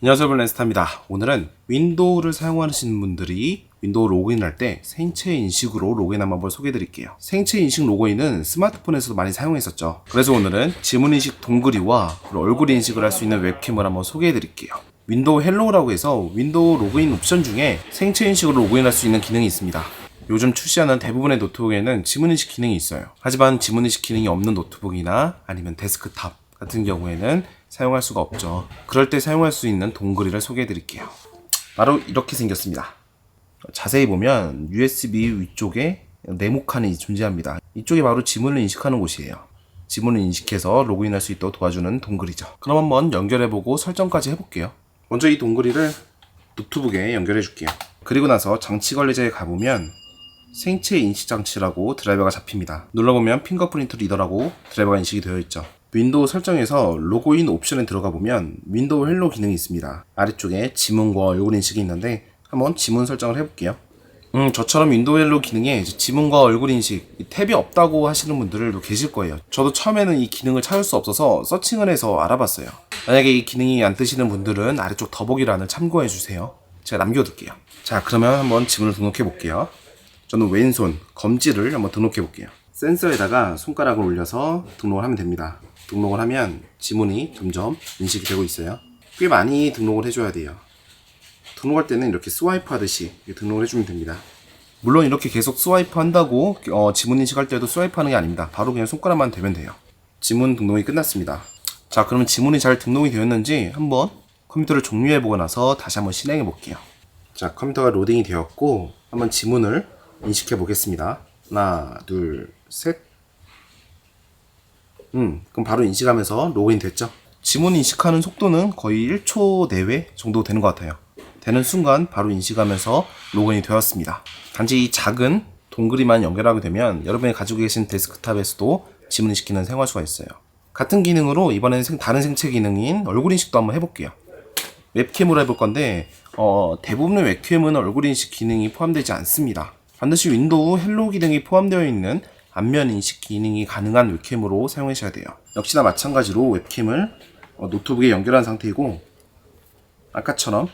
안녕하세요 블렌스타입니다. 오늘은 윈도우를 사용하시는 분들이 윈도우 로그인할 때 생체 인식으로 로그인한 방법을 소개해 드릴게요. 생체 인식 로그인은 스마트폰에서도 많이 사용했었죠. 그래서 오늘은 지문 인식 동그리와 얼굴 인식을 할 수 있는 웹캠을 한번 소개해 드릴게요. 윈도우 헬로우라고 해서 윈도우 로그인 옵션 중에 생체 인식으로 로그인할 수 있는 기능이 있습니다. 요즘 출시하는 대부분의 노트북에는 지문 인식 기능이 있어요. 하지만 지문 인식 기능이 없는 노트북이나 아니면 데스크탑 같은 경우에는 사용할 수가 없죠. 그럴 때 사용할 수 있는 동그리를 소개해 드릴게요. 바로 이렇게 생겼습니다. 자세히 보면 USB 위쪽에 네모 칸이 존재합니다. 이쪽이 바로 지문을 인식하는 곳이에요. 지문을 인식해서 로그인할 수 있도록 도와주는 동그리죠. 그럼 한번 연결해보고 설정까지 해볼게요. 먼저 이 동그리를 노트북에 연결해 줄게요. 그리고 나서 장치 관리자에 가보면 생체 인식 장치라고 드라이버가 잡힙니다. 눌러보면 핑거프린트 리더라고 드라이버가 인식이 되어 있죠. 윈도우 설정에서 로그인 옵션에 들어가 보면 윈도우 헬로 기능이 있습니다. 아래쪽에 지문과 얼굴 인식이 있는데 한번 지문 설정을 해볼게요. 음, 저처럼 윈도우 헬로 기능에 지문과 얼굴 인식 이 탭이 없다고 하시는 분들도 계실 거예요. 저도 처음에는 이 기능을 찾을 수 없어서 서칭을 해서 알아봤어요. 만약에 이 기능이 안 뜨시는 분들은 아래쪽 더보기란을 참고해 주세요. 제가 남겨둘게요. 자, 그러면 한번 지문을 등록해 볼게요. 저는 왼손 검지를 한번 등록해 볼게요. 센서에다가 손가락을 올려서 등록을 하면 됩니다. 등록을 하면 지문이 점점 인식이 되고 있어요. 꽤 많이 등록을 해줘야 돼요. 등록할 때는 이렇게 스와이프 하듯이 등록을 해주면 됩니다. 물론 이렇게 계속 스와이프 한다고 어, 지문 인식할 때도 스와이프 하는 게 아닙니다. 바로 그냥 손가락만 대면 돼요. 지문 등록이 끝났습니다. 자, 그러면 지문이 잘 등록이 되었는지 한번 컴퓨터를 종료해 보고 나서 다시 한번 실행해 볼게요. 자, 컴퓨터가 로딩이 되었고 한번 지문을 인식해 보겠습니다. 하나, 둘, 셋. 음, 그럼 바로 인식하면서 로그인 됐죠? 지문 인식하는 속도는 거의 1초 내외 정도 되는 것 같아요. 되는 순간 바로 인식하면서 로그인이 되었습니다. 단지 이 작은 동그리만 연결하게 되면 여러분이 가지고 계신 데스크탑에서도 지문 인식기는 사용할 수가 있어요. 같은 기능으로 이번에는 생- 다른 생체 기능인 얼굴 인식도 한번 해볼게요. 웹캠으로 해볼 건데 어, 대부분의 웹캠은 얼굴 인식 기능이 포함되지 않습니다. 반드시 윈도우 헬로 기능이 포함되어 있는 안면 인식 기능이 가능한 웹캠으로 사용하셔야 돼요. 역시나 마찬가지로 웹캠을 어, 노트북에 연결한 상태이고 아까처럼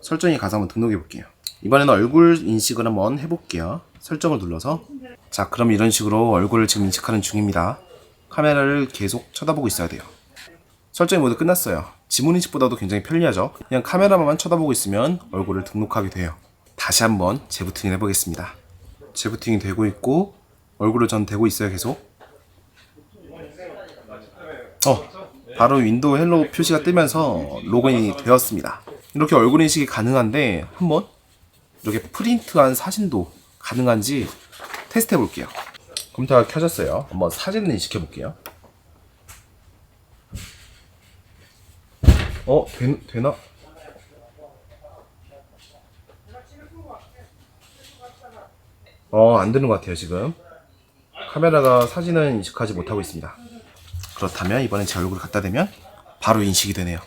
설정이 가서 한번 등록해 볼게요. 이번에는 얼굴 인식을 한번 해볼게요. 설정을 눌러서 자 그럼 이런 식으로 얼굴을 지금 인식하는 중입니다. 카메라를 계속 쳐다보고 있어야 돼요. 설정이 모두 끝났어요. 지문 인식보다도 굉장히 편리하죠. 그냥 카메라만 쳐다보고 있으면 얼굴을 등록하게 돼요. 다시 한번 재부팅을 해보겠습니다. 재부팅이 되고 있고 얼굴을 전 대고 있어요 계속. 어, 바로 윈도우 헬로 표시가 뜨면서 로그인이 되었습니다. 이렇게 얼굴 인식이 가능한데 한번 이렇게 프린트한 사진도 가능한지 테스트 해볼게요. 컴퓨터가 켜졌어요. 한번 사진을 인식해 볼게요. 어, 되, 되나? 어, 안 되는 것 같아요, 지금. 카메라가 사진을 인식하지 못하고 있습니다. 그렇다면 이번엔 제 얼굴을 갖다 대면 바로 인식이 되네요.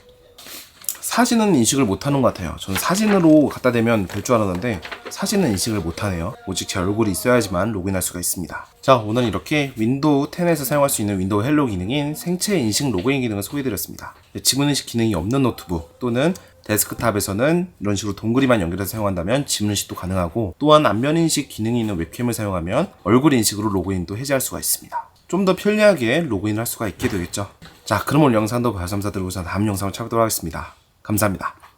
사진은 인식을 못하는 것 같아요. 저는 사진으로 갖다 대면 될 줄 알았는데 사진은 인식을 못하네요. 오직 제 얼굴이 있어야지만 로그인할 수가 있습니다. 자, 오늘 이렇게 윈도우 10에서 사용할 수 있는 윈도우 헬로 기능인 생체 인식 로그인 기능을 소개해드렸습니다. 지문 인식 기능이 없는 노트북 또는 데스크탑에서는 이런 식으로 동그리만 연결해서 사용한다면 지문 인식도 가능하고 또한 안면 인식 기능이 있는 웹캠을 사용하면 얼굴 인식으로 로그인도 해제할 수가 있습니다. 좀 더 편리하게 로그인할 수가 있게 되겠죠. 자, 그럼 오늘 영상도 봐주셔서 감사드리고 전 다음 영상을 찾아뵙도록 하겠습니다. 감사합니다.